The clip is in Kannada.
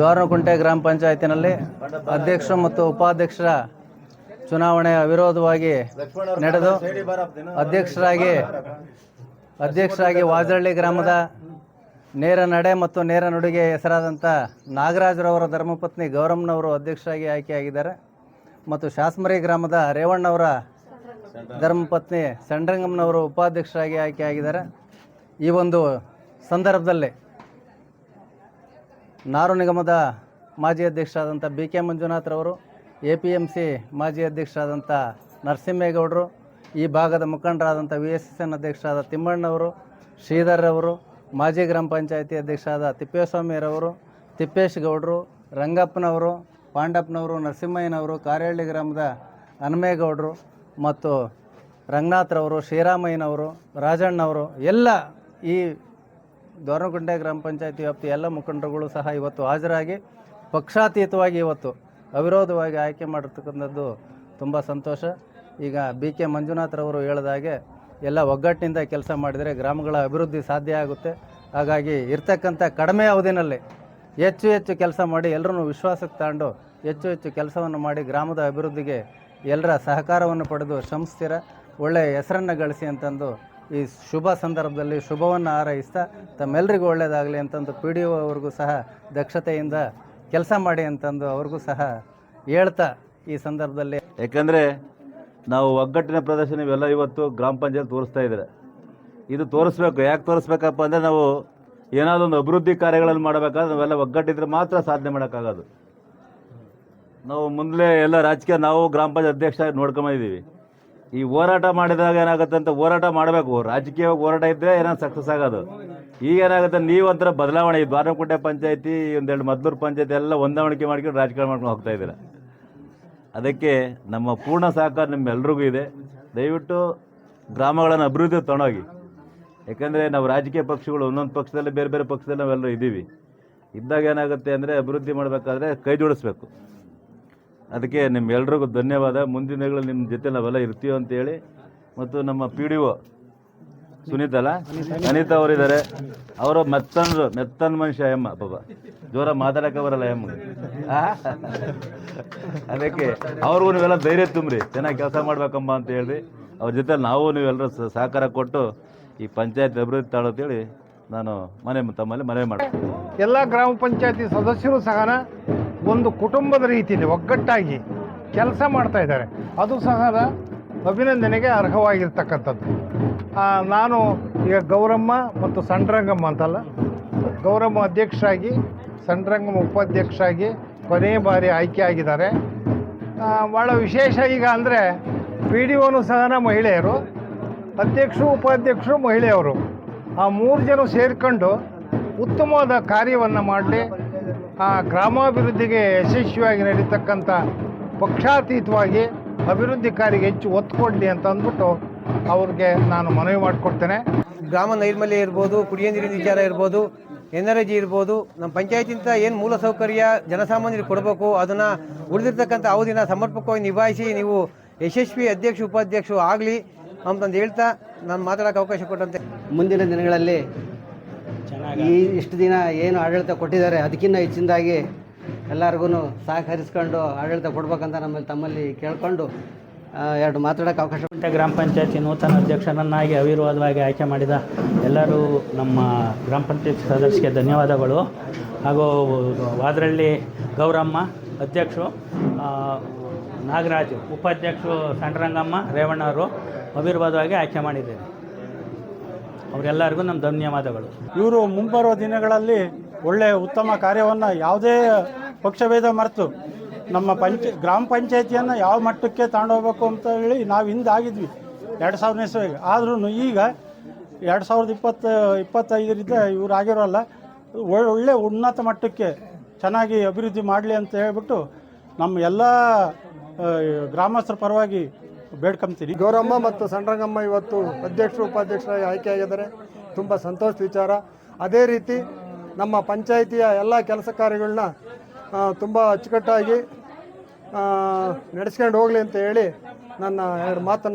ದ್ವಾರನಕುಂಟೆ ಗ್ರಾಮ ಪಂಚಾಯತಿನಲ್ಲಿ ಅಧ್ಯಕ್ಷರು ಮತ್ತು ಉಪಾಧ್ಯಕ್ಷರ ಚುನಾವಣೆ ಅವಿರೋಧವಾಗಿ ನಡೆದು ಅಧ್ಯಕ್ಷರಾಗಿ ಅಧ್ಯಕ್ಷರಾಗಿ ವಾಜಳ್ಳಿ ಗ್ರಾಮದ ನೇರ ನಡೆ ಮತ್ತು ನೇರ ನುಡಿಗೆ ಹೆಸರಾದಂಥ ನಾಗರಾಜರವರ ಧರ್ಮಪತ್ನಿ ಗೌರಮ್ಮನವರು ಅಧ್ಯಕ್ಷರಾಗಿ ಆಯ್ಕೆಯಾಗಿದ್ದಾರೆ. ಮತ್ತು ಶಾಸ್ಮರಿ ಗ್ರಾಮದ ರೇವಣ್ಣವರ ಧರ್ಮಪತ್ನಿ ಸಂಡ್ರಂಗಮ್ಮನವರು ಉಪಾಧ್ಯಕ್ಷರಾಗಿ ಆಯ್ಕೆಯಾಗಿದ್ದಾರೆ. ಈ ಒಂದು ಸಂದರ್ಭದಲ್ಲಿ ನಾರು ನಿಗಮದ ಮಾಜಿ ಅಧ್ಯಕ್ಷರಾದಂಥ ಬಿ ಕೆ ಮಂಜುನಾಥ್ರವರು ಎ ಪಿ ಎಂ ಸಿ ಮಾಜಿ ಅಧ್ಯಕ್ಷರಾದಂಥ ನರಸಿಂಹೇಗೌಡರು, ಈ ಭಾಗದ ಮುಖಂಡರಾದಂಥ ವಿ ಎಸ್ ಎಸ್ ಎನ್ ಅಧ್ಯಕ್ಷರಾದ ತಿಮ್ಮಣ್ಣವರು ಶ್ರೀಧರ್ರವರು ಮಾಜಿ ಗ್ರಾಮ ಪಂಚಾಯತಿ ಅಧ್ಯಕ್ಷರಾದ ತಿಪ್ಪೇಸ್ವಾಮಿರವರು ತಿಪ್ಪೇಶ್ ಗೌಡರು, ರಂಗಪ್ಪನವರು, ಪಾಂಡಪ್ಪನವರು, ನರಸಿಂಹಯ್ಯನವರು, ಕಾರಹಳ್ಳಿ ಗ್ರಾಮದ ಹನುಮೇಗೌಡರು ಮತ್ತು ರಂಗನಾಥ್ರವರು ಶ್ರೀರಾಮಯ್ಯನವರು, ರಾಜಣ್ಣವರು, ಎಲ್ಲ ಈ ದೋರ್ನಗುಂಟೆ ಗ್ರಾಮ ಪಂಚಾಯತಿ ವ್ಯಾಪ್ತಿ ಎಲ್ಲ ಮುಖಂಡರುಗಳು ಸಹ ಇವತ್ತು ಹಾಜರಾಗಿ ಪಕ್ಷಾತೀತವಾಗಿ ಇವತ್ತು ಅವಿರೋಧವಾಗಿ ಆಯ್ಕೆ ಮಾಡಿರ್ತಕ್ಕಂಥದ್ದು ತುಂಬ ಸಂತೋಷ. ಈಗ ಬಿ ಕೆ ಮಂಜುನಾಥ್ರವರು ಹೇಳಿದ ಹಾಗೆ ಎಲ್ಲ ಒಗ್ಗಟ್ಟಿನಿಂದ ಕೆಲಸ ಮಾಡಿದರೆ ಗ್ರಾಮಗಳ ಅಭಿವೃದ್ಧಿ ಸಾಧ್ಯ ಆಗುತ್ತೆ. ಹಾಗಾಗಿ ಇರ್ತಕ್ಕಂಥ ಕಡಿಮೆ ಅವಧಿನಲ್ಲಿ ಹೆಚ್ಚು ಹೆಚ್ಚು ಕೆಲಸ ಮಾಡಿ ಎಲ್ಲರೂ ವಿಶ್ವಾಸಕ್ಕೆ ತಗೊಂಡು ಹೆಚ್ಚು ಹೆಚ್ಚು ಕೆಲಸವನ್ನು ಮಾಡಿ ಗ್ರಾಮದ ಅಭಿವೃದ್ಧಿಗೆ ಎಲ್ಲರ ಸಹಕಾರವನ್ನು ಪಡೆದು ಶ್ರಮಿಸ್ತೀರ. ಒಳ್ಳೆಯ ಹೆಸರನ್ನು ಗಳಿಸಿ ಅಂತಂದು ಈ ಶುಭ ಸಂದರ್ಭದಲ್ಲಿ ಶುಭವನ್ನು ಹಾರೈಸ್ತಾ ತಮ್ಮೆಲ್ಲರಿಗೂ ಒಳ್ಳೆಯದಾಗಲಿ ಅಂತಂದು ಪಿ ಡಿ ಒ ಅವ್ರಿಗೂ ಸಹ ದಕ್ಷತೆಯಿಂದ ಕೆಲಸ ಮಾಡಿ ಅಂತಂದು ಅವ್ರಿಗೂ ಸಹ ಹೇಳ್ತಾ ಈ ಸಂದರ್ಭದಲ್ಲಿ. ಯಾಕಂದರೆ ನಾವು ಒಗ್ಗಟ್ಟಿನ ಪ್ರದರ್ಶನ ಇವೆಲ್ಲ ಇವತ್ತು ಗ್ರಾಮ ಪಂಚಾಯತ್ ತೋರಿಸ್ತಾ ಇದ್ದಾರೆ. ಇದು ತೋರಿಸ್ಬೇಕು, ಯಾಕೆ ತೋರಿಸ್ಬೇಕಪ್ಪ ಅಂದರೆ ನಾವು ಏನಾದರೂ ಒಂದು ಅಭಿವೃದ್ಧಿ ಕಾರ್ಯಗಳನ್ನು ಮಾಡಬೇಕಾದ್ರೆ ನಾವೆಲ್ಲ ಒಗ್ಗಟ್ಟಿದ್ರೆ ಮಾತ್ರ ಸಾಧನೆ ಮಾಡೋಕ್ಕಾಗೋದು. ನಾವು ಮುಂದಲೇ ಎಲ್ಲ ರಾಜಕೀಯ ನಾವು ಗ್ರಾಮ ಪಂಚಾಯತ್ ಅಧ್ಯಕ್ಷ ನೋಡ್ಕೊಂಬಂದಿದ್ದೀವಿ. ಈ ಹೋರಾಟ ಮಾಡಿದಾಗ ಏನಾಗುತ್ತೆ ಅಂತ ಹೋರಾಟ ಮಾಡಬೇಕು. ರಾಜಕೀಯವಾಗಿ ಹೋರಾಟ ಇದ್ದರೆ ಏನೋ ಸಕ್ಸಸ್ ಆಗೋದು. ಈಗ ಏನಾಗುತ್ತೆ, ನೀವು ಒಂಥರ ಬದಲಾವಣೆ ಈ ಪಂಚಾಯಿತಿ ಪಂಚಾಯತಿ, ಒಂದೆರಡು ಮದ್ದೂರು ಪಂಚಾಯತಿ ಎಲ್ಲ ಹೊಂದಾಣಿಕೆ ಮಾಡ್ಕೊಂಡು ರಾಜಕಾರಣ ಮಾಡ್ಕೊಂಡು ಹೋಗ್ತಾ ಇದ್ದೀರ? ಅದಕ್ಕೆ ನಮ್ಮ ಪೂರ್ಣ ಸಹಕಾರ ನಿಮ್ಮೆಲ್ಲರಿಗೂ ಇದೆ. ದಯವಿಟ್ಟು ಗ್ರಾಮಗಳನ್ನು ಅಭಿವೃದ್ಧಿ ತೊಗೊಂಡೋಗಿ. ಯಾಕಂದರೆ ನಾವು ರಾಜಕೀಯ ಪಕ್ಷಗಳು ಒಂದೊಂದು ಪಕ್ಷದಲ್ಲಿ ಬೇರೆ ಬೇರೆ ಪಕ್ಷದಲ್ಲಿ ನಾವೆಲ್ಲರೂ ಇದ್ದೀವಿ. ಇದ್ದಾಗ ಏನಾಗುತ್ತೆ ಅಂದರೆ ಅಭಿವೃದ್ಧಿ ಮಾಡಬೇಕಾದ್ರೆ ಕೈ ಜೋಡಿಸ್ಬೇಕು. ಅದಕ್ಕೆ ನಿಮ್ಮೆಲ್ರಿಗೂ ಧನ್ಯವಾದ. ಮುಂದಿನ ದಿನಗಳಲ್ಲಿ ನಿಮ್ಮ ಜೊತೆ ನಾವೆಲ್ಲ ಇರ್ತೀವಿ ಅಂತೇಳಿ. ಮತ್ತು ನಮ್ಮ ಪಿ ಡಿ ಒ ಸುನೀತ್ ಅಲ್ಲ ಅನಿತಾ ಅವರಿದ್ದಾರೆ. ಅವರು ಮೆತ್ತನ್ರು ಮೆತ್ತನ್ ಮನುಷ್ಯ ಎಮ್ಮ ಬಾಬಾ ಜೋರ ಮಾತಾಡಕ್ಕೆ ಬರಲ್ಲ ಎಮ್ಮ ಅದಕ್ಕೆ ಅವ್ರಿಗೂ ನೀವೆಲ್ಲ ಧೈರ್ಯ ತುಂಬ್ರಿ. ಚೆನ್ನಾಗಿ ಕೆಲಸ ಮಾಡ್ಬೇಕಮ್ಮ ಅಂತ ಹೇಳಿ ಅವ್ರ ಜೊತೆ ನಾವು ನೀವೆಲ್ಲರೂ ಸಹಕಾರ ಕೊಟ್ಟು ಈ ಪಂಚಾಯತ್ ಅಭಿವೃದ್ಧಿ ತಾಳಂತೇಳಿ ನಾನು ಮನೆ, ತಮ್ಮಲ್ಲಿ ಮನವಿ ಮಾಡ್ತೀನಿ. ಎಲ್ಲ ಗ್ರಾಮ ಪಂಚಾಯತಿ ಸದಸ್ಯರು ಸಹ ಒಂದು ಕುಟುಂಬದ ರೀತಿಯಲ್ಲಿ ಒಗ್ಗಟ್ಟಾಗಿ ಕೆಲಸ ಮಾಡ್ತಾ ಇದ್ದಾರೆ. ಅದು ಸಹ ಅಭಿನಂದನೆಗೆ ಅರ್ಹವಾಗಿರ್ತಕ್ಕಂಥದ್ದು. ನಾನು ಈಗ ಗೌರಮ್ಮ ಮತ್ತು ಸಂಡ್ರಂಗಮ್ಮ ಅಂತಲ್ಲ, ಗೌರಮ್ಮ ಅಧ್ಯಕ್ಷರಾಗಿ, ಸಂಡ್ರಂಗಮ್ಮ ಉಪಾಧ್ಯಕ್ಷರಾಗಿ ಕೊನೆಯ ಬಾರಿ ಆಯ್ಕೆ ಆಗಿದ್ದಾರೆ. ಭಾಳ ವಿಶೇಷ ಈಗ ಅಂದರೆ ಪಿ ಡಿ ಒನು ಸಹ ಮಹಿಳೆಯರು, ಅಧ್ಯಕ್ಷರು, ಉಪಾಧ್ಯಕ್ಷರು ಮಹಿಳೆಯವರು. ಆ ಮೂರು ಜನ ಸೇರಿಕೊಂಡು ಉತ್ತಮವಾದ ಕಾರ್ಯವನ್ನು ಮಾಡಲಿ ಆ ಗ್ರಾಮಾಭಿವೃದ್ಧಿಗೆ ಯಶಸ್ವಿಯಾಗಿ ನಡೀತಕ್ಕಂಥ ಪಕ್ಷಾತೀತವಾಗಿ ಅಭಿವೃದ್ಧಿ ಕಾರ್ಯಕ್ಕೆ ಹೆಚ್ಚು ಒತ್ತು ಕೊಡಲಿ ಅಂತ ಅಂದ್ಬಿಟ್ಟು ಅವ್ರಿಗೆ ನಾನು ಮನವಿ ಮಾಡಿಕೊಡ್ತೇನೆ. ಗ್ರಾಮ ನೈರ್ಮಲ್ಯ ಇರ್ಬೋದು ಕುಡಿಯೋ ನೀರಿನ ವಿಚಾರ ಇರ್ಬೋದು ಎನರ್ಜಿ ಇರ್ಬೋದು ನಮ್ಮ ಪಂಚಾಯತಿಂದ ಏನು ಮೂಲ ಸೌಕರ್ಯ ಜನಸಾಮಾನ್ಯರಿಗೆ ಕೊಡಬೇಕು ಅದನ್ನು ಉಳಿದಿರ್ತಕ್ಕಂಥ ಅವಧಿನ ಸಮರ್ಪಕವಾಗಿ ನಿಭಾಯಿಸಿ ನೀವು ಯಶಸ್ವಿ ಅಧ್ಯಕ್ಷ ಉಪಾಧ್ಯಕ್ಷರು ಆಗಲಿ ಅಂತಂದು ಹೇಳ್ತಾ ನಾನು ಮಾತಾಡೋಕ್ಕೆ ಅವಕಾಶ ಕೊಟ್ಟಂತೆ. ಮುಂದಿನ ದಿನಗಳಲ್ಲಿ ಈ ಇಷ್ಟು ದಿನ ಏನು ಆಡಳಿತ ಕೊಟ್ಟಿದ್ದಾರೆ ಅದಕ್ಕಿಂತ ಹೆಚ್ಚಿನದಾಗಿ ಎಲ್ಲರಿಗೂ ಸಹಕರಿಸ್ಕೊಂಡು ಆಡಳಿತ ಕೊಡ್ಬೇಕಂತ ನಮ್ಮಲ್ಲಿ ತಮ್ಮಲ್ಲಿ ಕೇಳಿಕೊಂಡು ಎರಡು ಮಾತಾಡೋಕ್ಕೆ ಅವಕಾಶ ಗ್ರಾಮ ಪಂಚಾಯತಿ ನೂತನ ಅಧ್ಯಕ್ಷರನ್ನಾಗಿ ಅವಿರೋಧವಾಗಿ ಆಯ್ಕೆ ಮಾಡಿದ ಎಲ್ಲರೂ ನಮ್ಮ ಗ್ರಾಮ ಪಂಚಾಯತ್ ಸದಸ್ಯರಿಗೆ ಧನ್ಯವಾದಗಳು. ಹಾಗೂ ವಾದ್ರಳ್ಳಿ ಗೌರಮ್ಮ ಅಧ್ಯಕ್ಷರು ನಾಗರಾಜು ಉಪಾಧ್ಯಕ್ಷರು ಸಣ್ಣರಂಗಮ್ಮ ರೇವಣ್ಣವರು ಅವಿರೋಧವಾಗಿ ಆಯ್ಕೆ ಮಾಡಿದ್ದೇವೆ. ಅವರೆಲ್ಲರಿಗೂ ನಮ್ಮ ಧನ್ಯವಾದಗಳು. ಇವರು ಮುಂಬರುವ ದಿನಗಳಲ್ಲಿ ಒಳ್ಳೆಯ ಉತ್ತಮ ಕಾರ್ಯವನ್ನು ಯಾವುದೇ ಪಕ್ಷಭೇದ ಮರೆತು ನಮ್ಮ ಪಂಚ, ಗ್ರಾಮ ಪಂಚಾಯತಿಯನ್ನು ಯಾವ ಮಟ್ಟಕ್ಕೆ ತಗೊಂಡೋಗ್ಬೇಕು ಅಂತ ಹೇಳಿ ನಾವು ಹಿಂದೆ ಆಗಿದ್ವಿ. ಎರಡು ಸಾವಿರನೇ ಇಸ್ವಿಗೆ ಆದ್ರೂ ಈಗ ಎರಡು ಸಾವಿರದ ಇಪ್ಪತ್ತು, ಇಪ್ಪತ್ತೈದರಿಂದ ಇವ್ರು ಆಗಿರೋಲ್ಲ. ಒಳ್ಳೆ ಉನ್ನತ ಮಟ್ಟಕ್ಕೆ ಚೆನ್ನಾಗಿ ಅಭಿವೃದ್ಧಿ ಮಾಡಲಿ ಅಂತ ಹೇಳ್ಬಿಟ್ಟು ನಮ್ಮ ಎಲ್ಲ ಗ್ರಾಮಸ್ಥರ ಪರವಾಗಿ ಬೇಡ್ಕೊಂತೀನಿ ಗೌರಮ್ಮ ಮತ್ತು ಸಣ್ಣರಂಗಮ್ಮ ಇವತ್ತು ಅಧ್ಯಕ್ಷರು ಉಪಾಧ್ಯಕ್ಷರಾಗಿ ಆಯ್ಕೆಯಾಗಿದ್ದಾರೆ. ತುಂಬ ಸಂತೋಷ ವಿಚಾರ. ಅದೇ ರೀತಿ ನಮ್ಮ ಪಂಚಾಯಿತಿಯ ಎಲ್ಲ ಕೆಲಸ ಕಾರ್ಯಗಳನ್ನ ತುಂಬ ಅಚ್ಚುಕಟ್ಟಾಗಿ ನಡೆಸ್ಕೊಂಡು ಹೋಗಲಿ ಅಂತ ಹೇಳಿ ನನ್ನ ಎರಡು ಮಾತನ್ನು